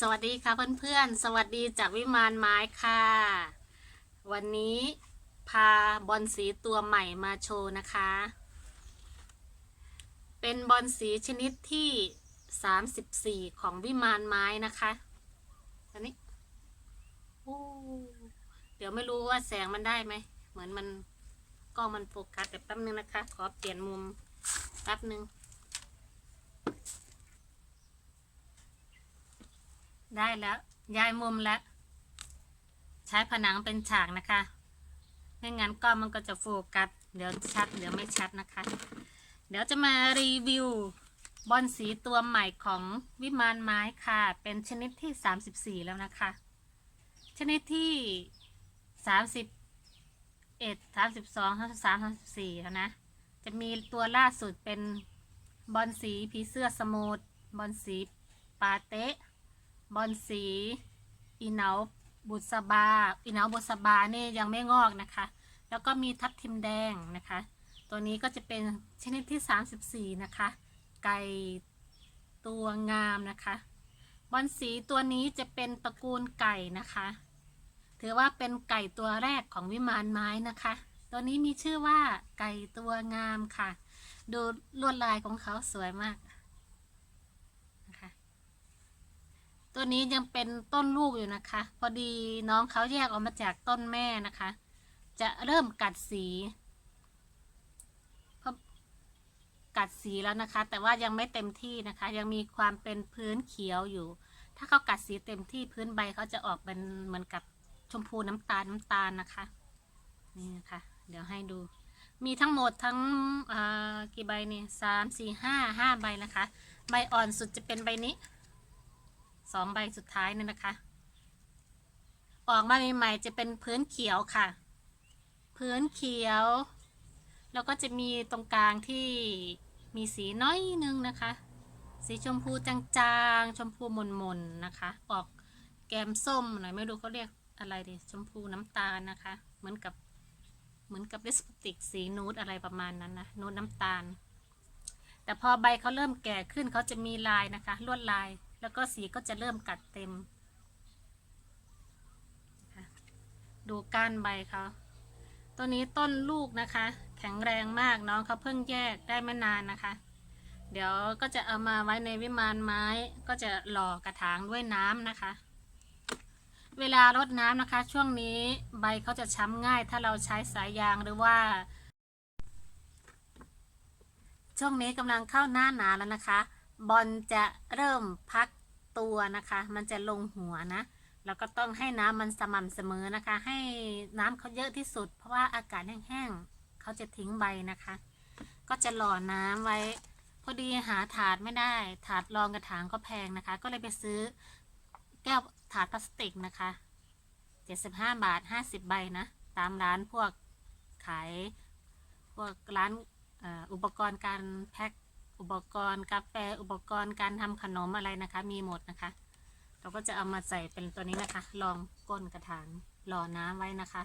สวัสดีค่ะเพื่อนๆ สวัสดีจากวิมานไม้ค่ะ วันนี้พาบอลสีตัวใหม่มาโชว์นะคะ เป็นบอลสีชนิดที่ 34 ของวิมานไม้นะคะอันนี้เดี๋ยวไม่รู้ว่าแสงมันได้ไหม เหมือนมันกล้องมันโฟกัสแต่แป๊บนึงนะคะ ขอเปลี่ยนมุมแป๊บนึง ได้แล้ว ย้ายมุมแล้ว ใช้ผนังเป็นฉากนะคะ ไม่งั้นกล้องมันก็จะโฟกัส เดี๋ยวชัด เดี๋ยวไม่ชัดนะคะ เดี๋ยวจะมารีวิวบอลสีตัวใหม่ของวิมานไม้ค่ะ เป็นชนิดที่ 34 แล้วนะคะ ชนิดที่ 31 32 33 34แล้วนะ จะมีตัวล่าสุดเป็นบอลสีผีเสื้อสมูทบอลสีปาเตะ บอลสีอีเนาบุษบาอีเนาบุษบาเนี่ยยังไม่งอกนะคะ แล้วก็มีทับทิมแดงนะคะ ตัวนี้ก็จะเป็นชนิดที่ 34 นะคะ ไก่ตัวงามนะคะ บอลสีตัวนี้จะเป็นตระกูลไก่นะคะ ถือว่าเป็นไก่ตัวแรกของวิมานไม้นะคะ ตัวนี้มีชื่อว่าไก่ตัวงามค่ะ ดูลวดลายของเขาสวยมากนะคะ ตัวนี้ยังเป็นต้นลูกอยู่นะคะ พอดีน้องเขาแยกออกมาจากต้นแม่นะคะ จะเริ่มกัดสีเพราะกัดสีแล้วนะคะ แต่ว่ายังไม่เต็มที่นะคะ ยังมีความเป็นพื้นเขียวอยู่ ถ้าเขากัดสีเต็มที่พื้นใบเขาจะออกเป็นเหมือนกับชมพูน้ำตาลน้ำตาลนะคะ นี่นะคะ เดี๋ยวให้ดู มีทั้งหมดทั้งกี่ใบนี่สามสี่ห้าห้าใบนะคะ ใบอ่อนสุดจะเป็นใบนี้ สองใบสุดท้ายนี่นะคะ ออกมาใหม่ๆจะเป็นพื้นเขียวค่ะ พื้นเขียว แล้วก็จะมีตรงกลางที่มีสีน้อยนึงนะคะ สีชมพูจางๆ ชมพูมนๆนะคะ ออกแกมส้มหน่อยไม่รู้เขาเรียกอะไรดิชมพูน้ำตาลนะคะ เหมือนกับเหมือนกับลิปสติกสีนูดอะไรประมาณนั้นนะนูดน้ำตาล แต่พอใบเขาเริ่มแก่ขึ้นเขาจะมีลายนะคะ ลวดลาย แล้วก็สีก็จะเริ่มกัดเต็ม ดูก้านใบเขาตัวนี้ต้นลูกนะคะ แข็งแรงมากน้องเขาเพิ่งแยกได้ไม่นานนะคะ เดี๋ยวก็จะเอามาไว้ในวิมานไม้ ก็จะหล่อกระถางด้วยน้ำนะคะ เวลารดน้ำนะคะ ช่วงนี้ใบเขาจะช้ำง่าย ถ้าเราใช้สายยางหรือว่า ช่วงนี้กำลังเข้าหน้าหนาแล้วนะคะ บอลจะเริ่มพักตัวนะคะ มันจะลงหัวนะ แล้วก็ต้องให้น้ำมันสม่ำเสมอนะคะ ให้น้ำเขาเยอะที่สุด เพราะว่าอากาศแห้งๆเขาจะทิ้งใบนะคะ ก็จะหล่อน้ำไว้ พอดีหาถาดไม่ได้ ถาดรองกระถางก็แพงนะคะ ก็เลยไปซื้อแก้วถาดพลาสติกนะคะ 75 บาท 50 ใบนะ ตามร้านพวกขายพวกร้านออุปกรณ์การแพ็ค อุปกรณ์กาแฟอุปกรณ์การทำขนมอะไรนะคะ มีหมดนะคะ เราก็จะเอามาใส่เป็นตัวนี้นะคะ รองก้นกระถางรอน้ำไว้นะคะ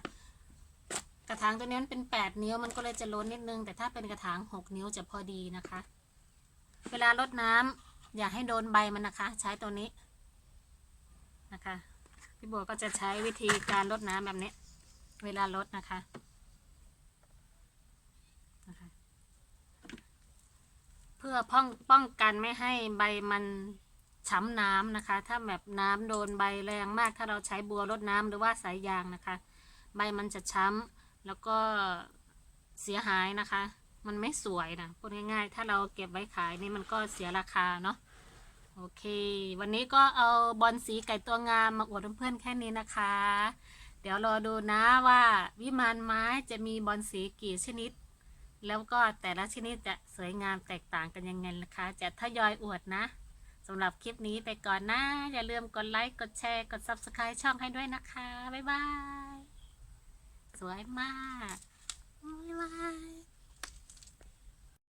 กระถางตัวนี้มันเป็น 8 นิ้วมันก็เลยจะล้นนิดนึง แต่ถ้าเป็นกระถาง 6 นิ้วจะพอดีนะคะ เวลารดน้ำอย่าให้โดนใบมันนะคะ ใช้ตัวนี้นะคะพี่บัวก็จะใช้วิธีการรดน้ำแบบนี้ เวลารดนะคะ พื่อป้องป้องกันไม่ให้ใบมันช้ำน้ำนะคะ ถ้าแบบน้ำโดนใบแรงมาก ถ้าเราใช้บัวรดน้ำหรือว่าสายยางนะคะ ใบมันจะช้ำแล้วก็เสียหายนะคะ มันไม่สวยนะพูดง่ายๆ ถ้าเราเก็บไว้ขายนี่มันก็เสียราคาเนาะโอเค วันนี้ก็เอาบอลสีไก่ตัวงามมาอวดเพื่อนๆแค่นี้นะคะ เดี๋ยวรอดูนะว่าวิมานไม้จะมีบอลสีกี่ชนิด แล้วก็แต่ละชนิดจะสวยงามแตกต่างกันยังไงนะคะ จะทยอยอวดนะสำหรับคลิปนี้ไปก่อนนะ อย่าลืมกดไลค์ กดแชร์ กด Subscribe ช่องให้ด้วยนะคะ บ๊ายบาย สวยมาก บ๊ายบาย